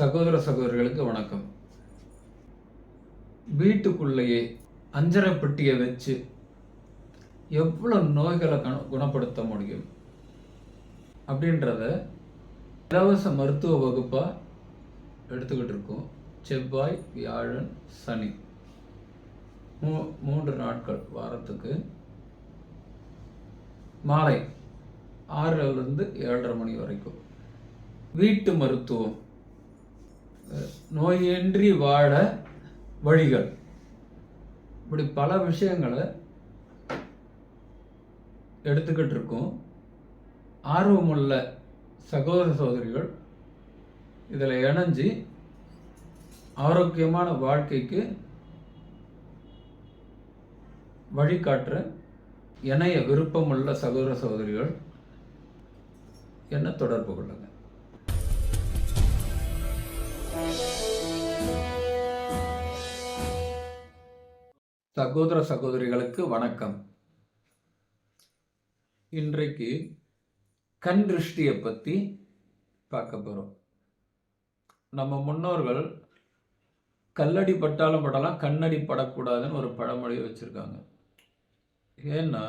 சகோதர சகோதரிகளுக்கு வணக்கம். வீட்டுக்குள்ளேயே அஞ்சரை பெட்டியை வச்சு எவ்வளோ நோய்களை கண- குணப்படுத்த முடியும்? அப்படின்றத இலவச மருத்துவ வகுப்பாக எடுத்துக்கிட்டு இருக்கோம். செவ்வாய் வியாழன் சனி. மூ மூன்று நாட்கள் வாரத்துக்கு. மாலை ஆறிலிருந்து ஏழரை மணி வரைக்கும். வீட்டு மருத்துவம். நோயின்றி வாழ வழிகள். இப்படி பல விஷயங்களை எடுத்துக்கிட்டு இருக்கோம் ஆர்வமுள்ள சகோதர சகோதரிகள் இதில் இணைஞ்சு ஆரோக்கியமான வாழ்க்கைக்கு வழிகாட்டுற இணைய விருப்பமுள்ள சகோதர சகோதரிகள் என்ன தொடர்பு கொள்ளுங்கள் சகோதர சகோதரிகளுக்கு வணக்கம். இன்றைக்கு கண் திருஷ்டியை பற்றி பார்க்க போகிறோம் நம்ம முன்னோர்கள் கல்லடி பட்டாலும் படலாம் கண்ணடி படக்கூடாதுன்னு ஒரு பழமொழியை வச்சுருக்காங்க. ஏன்னா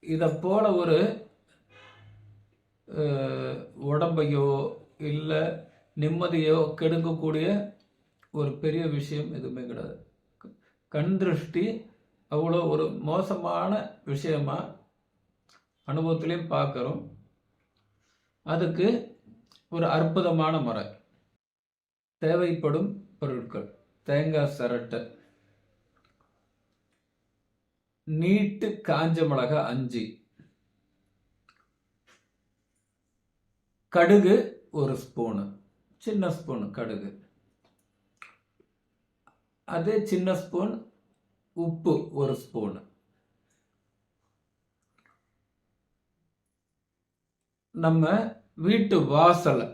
இதை போல ஒரு உடம்பையோ இல்லை நிம்மதியோ கெடுக்கக்கூடிய ஒரு பெரிய விஷயம் எதுவுமே கிடையாது. கண் திருஷ்டி அவ்வளோ ஒரு மோசமான விஷயமா அனுபவத்திலையும் பார்க்குறோம். அதுக்கு ஒரு அற்புதமான முறை. தேவைப்படும் பொருட்கள். தேங்காய் சரட்டை. நீட்டு காஞ்ச மிளகா அஞ்சு. கடுகு ஒரு ஸ்பூனு. சின்ன ஸ்பூன் கடுகு. அதே சின்ன ஸ்பூன் உப்பு ஒரு ஸ்பூன் நம்ம வீட்டு வாசலை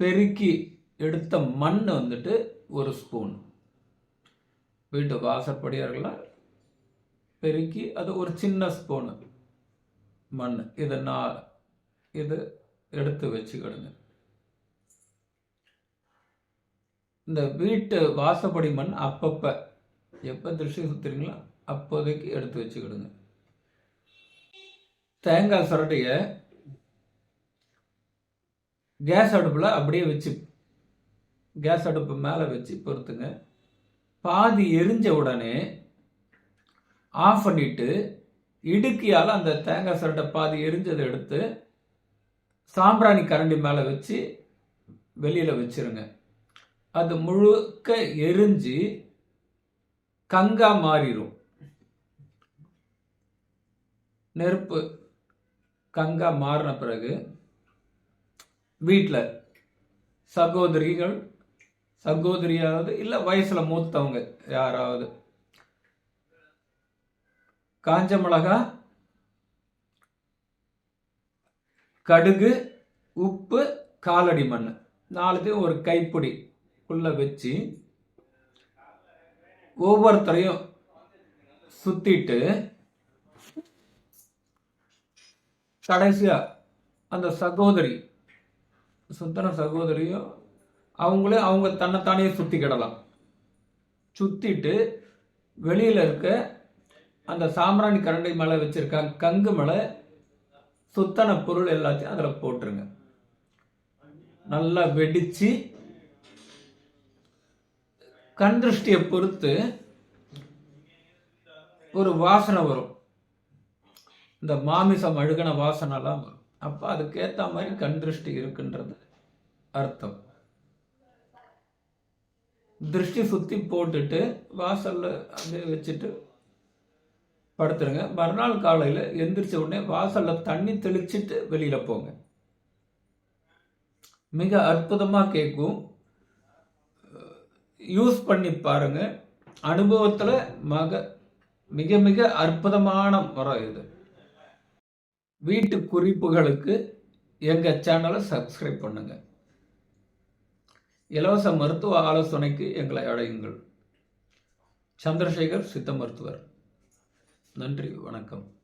பெருக்கி எடுத்த மண் வந்துட்டு ஒரு ஸ்பூன் வீட்டு வாசற்படியார்களா பெருக்கி அது ஒரு சின்ன ஸ்பூனு மண். இதை நான் இது எடுத்து வச்சுக்கிடுங்க. இந்த வீட்டு வாசப்படி மண் அப்பப்போ. எப்போ திருஷ்டி சுற்றுறீங்களோ அப்போதைக்கு எடுத்து வச்சுக்கிடுங்க. தேங்காய் சுரட்டையை கேஸ் அடுப்பில் அப்படியே வச்சு கேஸ் அடுப்பு மேலே வச்சு பொறுத்துங்க. பாதி எரிஞ்ச உடனே ஆஃப் பண்ணிட்டு இடுக்கியால் அந்த தேங்காய் சுரட்டை பாதி எரிஞ்சதை எடுத்து சாம்பிராணி கரண்டி மேலே வச்சு வெளியில் வச்சிருங்க. அது முழுக்க எரிஞ்சு கங்கா மாறிடும் நெருப்பு கங்கா மாறின பிறகு வீட்டில் சகோதரிகள் சகோதரியாவது இல்லை வயசில் மூத்தவங்க யாராவது. காஞ்ச மிளகா கடுகு உப்பு காலடி மண் நாலுத்தையும் ஒரு கைப்பிடி உள்ள வச்சு ஒவ்வொருத்தரையும் சுத்திட்டு கடைசியா அந்த சகோதரி சுத்தன சகோதரியும் அவங்களே அவங்க தன்னைத்தானே சுத்திக்கிடலாம் சுத்திட்டு வெளியில இருக்க அந்த சாம்பிராணி கரண்டை மேலே வச்சுருக்காங்க கங்கு மேலே சுத்தன பொருள் எல்லாத்தையும் அதில் போட்டுருங்க. நல்லா வெடிச்சு கண் திருஷ்டியை பொறுத்து ஒரு வாசனை வரும். இந்த மாமிசம் அழுகின வாசனைலாம் வரும். அப்போ அதுக்கேற்ற மாதிரி கண் திருஷ்டி இருக்குன்றது அர்த்தம். திருஷ்டி சுற்றி போட்டுட்டு வாசலில் அப்படியே வச்சுட்டு படுத்துருங்க. மறுநாள் காலையில் எந்திரிச்ச உடனே வாசலில் தண்ணி தெளிச்சிட்டு வெளியில் போங்க. மிக அற்புதமாக கேட்கும். யூஸ் பண்ணி பாருங்க. அனுபவத்தில் மக மிக மிக அற்புதமான முறை இது. வீட்டு குறிப்புகளுக்கு எங்கள் சேனலை சப்ஸ்கிரைப் பண்ணுங்க. இலவச மருத்துவ ஆலோசனைக்கு எங்களை அடையுங்கள் சந்திரசேகர் சித்த மருத்துவர். நன்றி வணக்கம்.